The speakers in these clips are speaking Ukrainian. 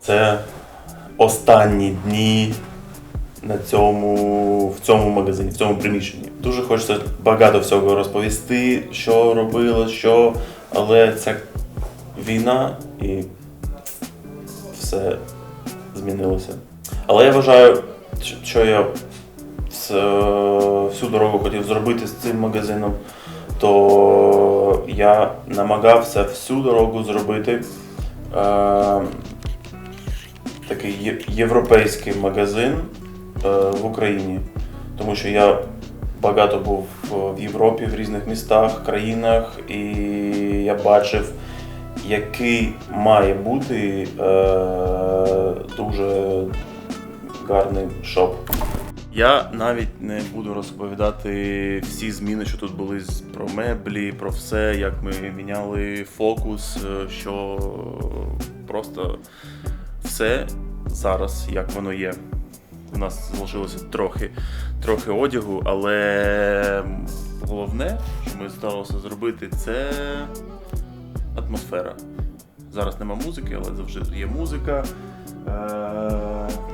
Це останні дні на цьому, в цьому магазині, в цьому приміщенні. Дуже хочеться багато всього розповісти, що робило, що, але ця війна і все змінилося. Але я вважаю, що- я всю дорогу хотів зробити з цим магазином, то я намагався всю дорогу зробити е, такий європейський магазин е, в Україні. Тому що я багато був в Європі, в різних містах, країнах, і я бачив, який має бути е, дуже гарний шоп. Я навіть не буду розповідати всі зміни, що тут були про меблі, про все, як ми міняли фокус, е, що просто все зараз як воно є. У нас залишилося трохи, трохи одягу, але головне, що ми старалися зробити, це атмосфера. Зараз нема музики, але завжди є музика.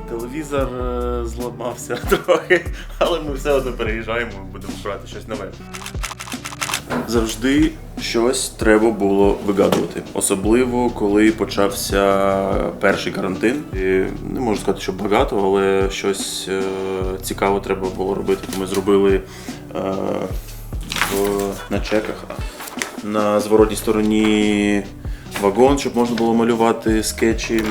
Телевізор е, зламався трохи, але ми все одно переїжджаємо, будемо брати щось нове. Завжди щось треба було вигадувати, особливо коли почався перший карантин. І не можу сказати, що багато, але щось е, цікаве треба було робити. Ми зробили е, в, на чеках на зворотній стороні вагон, щоб можна було малювати скетчі.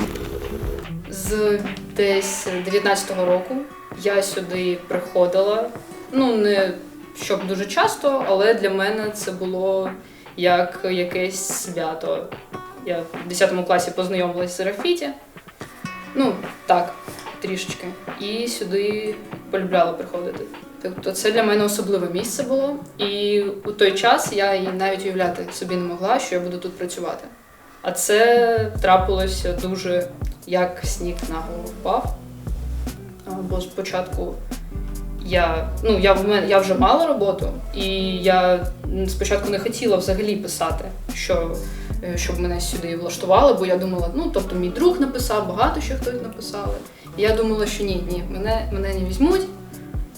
З десь 19-го року я сюди приходила. Ну, не щоб дуже часто, але для мене це було як якесь свято. Я в 10 класі познайомилася з графіті. Ну, так, трішечки. І сюди полюбляла приходити. Тобто це для мене особливе місце було. І у той час я і навіть уявляти собі не могла, що я буду тут працювати. А це трапилося дуже як сніг на голову впав. Бо спочатку я, ну, я, я вже мала роботу, і я спочатку не хотіла взагалі писати, що, е, щоб мене сюди влаштували, бо я думала, ну тобто мій друг написав, багато ще хтось написали. І я думала, що ні, ні, мене, мене не візьмуть,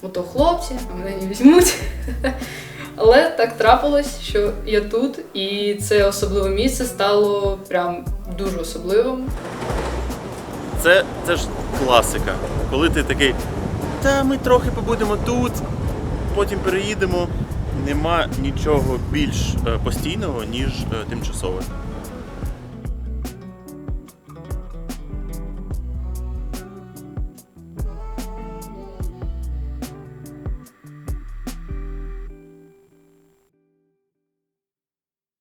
ото хлопці, а мене не візьмуть. Але так трапилось, що я тут, і це особливе місце стало прям дуже особливим. Це, це ж класика. Коли ти такий, та ми трохи побудемо тут, потім переїдемо. Нема нічого більш е, постійного, ніж е, тимчасове.